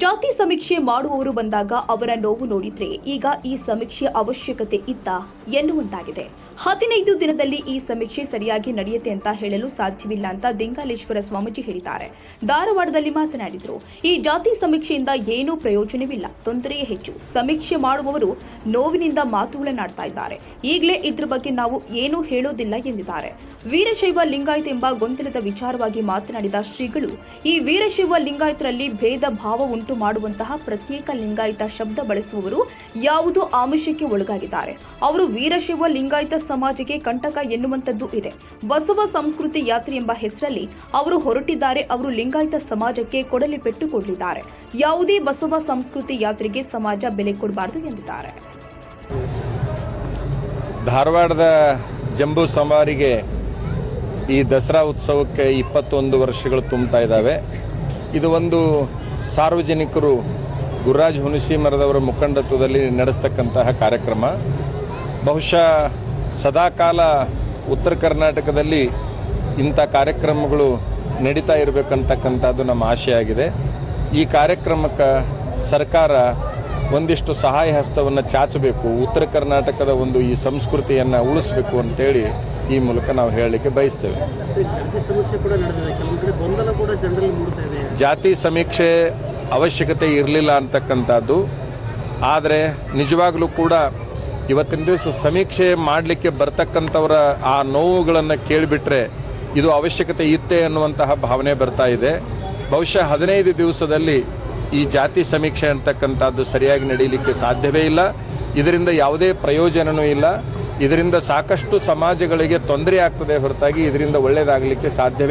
ಜಾತಿ ಸಮೀಕ್ಷೆ ಮಾಡುವವರು ಬಂದಾಗ ಅವರ ನೋವು ನೋಡಿದ್ರೆ ಈಗ ಈ ಸಮೀಕ್ಷೆ ಅವಶ್ಯಕತೆ ಇತ್ತ ಎನ್ನುವಂತಾಗಿದೆ. ಹದಿನೈದು ದಿನದಲ್ಲಿ ಈ ಸಮೀಕ್ಷೆ ಸರಿಯಾಗಿ ನಡೆಯುತ್ತೆ ಅಂತ ಹೇಳಲು ಸಾಧ್ಯವಿಲ್ಲ ಅಂತ ದಿಂಗಾಲೇಶ್ವರ ಸ್ವಾಮೀಜಿ ಹೇಳಿದ್ದಾರೆ. ಧಾರವಾಡದಲ್ಲಿ ಮಾತನಾಡಿದ್ರು, ಈ ಜಾತಿ ಸಮೀಕ್ಷೆಯಿಂದ ಏನೂ ಪ್ರಯೋಜನವಿಲ್ಲ, ತೊಂದರೆಯೇ ಹೆಚ್ಚು. ಸಮೀಕ್ಷೆ ಮಾಡುವವರು ನೋವಿನಿಂದ ಮಾತುಗಳನ್ನಾಡ್ತಾ ಇದ್ದಾರೆ. ಈಗಲೇ ಇದ್ರ ಬಗ್ಗೆ ನಾವು ಏನೂ ಹೇಳೋದಿಲ್ಲ ಎಂದಿದ್ದಾರೆ. ವೀರಶೈವ ಲಿಂಗಾಯತ ಎಂಬ ಗೊಂದಲದ ವಿಚಾರವಾಗಿ ಮಾತನಾಡಿದ ಶ್ರೀಗಳು, ಈ ವೀರಶೈವ ಲಿಂಗಾಯತರಲ್ಲಿ ಭೇದ ಭಾವ ಉಂಟು ಮಾಡುವಂತಹ ಪ್ರತ್ಯೇಕ ಲಿಂಗಾಯತ ಶಬ್ದ ಬಳಸುವವರು ಯಾವುದೋ ಆಮಿಷಕ್ಕೆ ಒಳಗಾಗಿದ್ದಾರೆ. ಅವರು ವೀರಶೈವ ಲಿಂಗಾಯಿತ ಸಮಾಜಕ್ಕೆ ಕಂಟಕ ಎನ್ನುವಂಥದ್ದು ಇದೆ. ಬಸವ ಸಂಸ್ಕೃತಿ ಯಾತ್ರೆ ಎಂಬ ಹೆಸರಲ್ಲಿ ಅವರು ಹೊರಟಿದ್ದಾರೆ. ಅವರು ಲಿಂಗಾಯತ ಸಮಾಜಕ್ಕೆ ಕೊಡಲಿ ಪೆಟ್ಟು ಕೊಡಲಿದ್ದಾರೆ ಯಾವುದೇ ಬಸವ ಸಂಸ್ಕೃತಿ ಯಾತ್ರೆಗೆ ಸಮಾಜ ಬೆಲೆ ಕೊಡಬಾರದು ಎಂದಿದ್ದಾರೆ. ಧಾರವಾಡದ ಜಂಬೂ ಸವಾರಿಗೆ ಈ ದಸರಾ ಉತ್ಸವಕ್ಕೆ ಇಪ್ಪತ್ತೊಂದು ವರ್ಷಗಳು ತುಂಬ್ತಾ ಇದ್ದಾವೆ. ಇದು ಒಂದು ಸಾರ್ವಜನಿಕರು ಗುರುರಾಜ್ ಹುಣಸಿಮರದವರ ಮುಖಂಡತ್ವದಲ್ಲಿ ನಡೆಸ್ತಕ್ಕಂತಹ ಕಾರ್ಯಕ್ರಮ. ಬಹುಶಃ ಸದಾಕಾಲ ಉತ್ತರ ಕರ್ನಾಟಕದಲ್ಲಿ ಇಂಥ ಕಾರ್ಯಕ್ರಮಗಳು ನಡೀತಾ ಇರಬೇಕಂತಕ್ಕಂಥದ್ದು ನಮ್ಮ ಆಶೆ ಆಗಿದೆ ಈ ಕಾರ್ಯಕ್ರಮಕ್ಕೆ ಸರ್ಕಾರ ಒಂದಿಷ್ಟು ಸಹಾಯ ಹಸ್ತವನ್ನು ಚಾಚಬೇಕು. ಉತ್ತರ ಕರ್ನಾಟಕದ ಒಂದು ಈ ಸಂಸ್ಕೃತಿಯನ್ನು ಉಳಿಸಬೇಕು ಅಂತೇಳಿ ಈ ಮೂಲಕ ನಾವು ಹೇಳಲಿಕ್ಕೆ ಬಯಸ್ತೇವೆ. ಜಾತಿ ಸಮೀಕ್ಷೆ ಅವಶ್ಯಕತೆ ಇರಲಿಲ್ಲ ಅಂತಕ್ಕಂಥದ್ದು. ಆದರೆ ನಿಜವಾಗಲೂ ಕೂಡ ಇವತ್ತಿನ ದಿವಸ ಸಮೀಕ್ಷೆ ಮಾಡಲಿಕ್ಕೆ ಬರ್ತಕ್ಕಂಥವರ ಆ ನೋವುಗಳನ್ನು ಕೇಳಿಬಿಟ್ರೆ ಇದು ಅವಶ್ಯಕತೆ ಇತ್ತೆ ಅನ್ನುವಂತಹ ಭಾವನೆ ಬರ್ತಾ ಇದೆ. ಬಹುಶಃ ಹದಿನೈದು ದಿವಸದಲ್ಲಿ ಈ ಜಾತಿ ಸಮೀಕ್ಷೆ ಅಂತಕ್ಕಂಥದ್ದು ಸರಿಯಾಗಿ ನಡೀಲಿಕ್ಕೆ ಸಾಧ್ಯವೇ ಇಲ್ಲ. ಇದರಿಂದ ಯಾವುದೇ ಪ್ರಯೋಜನವೂ ಇಲ್ಲ. ಇದರಿಂದ ಸಾಕಷ್ಟು ಸಮಾಜಗಳಿಗೆ ತೊಂದರೆ ಆಗ್ತದೆ ಹೊರತಾಗಿ ಇದರಿಂದ ಒಳ್ಳೆಯದಾಗಲಿಕ್ಕೆ ಸಾಧ್ಯವೇ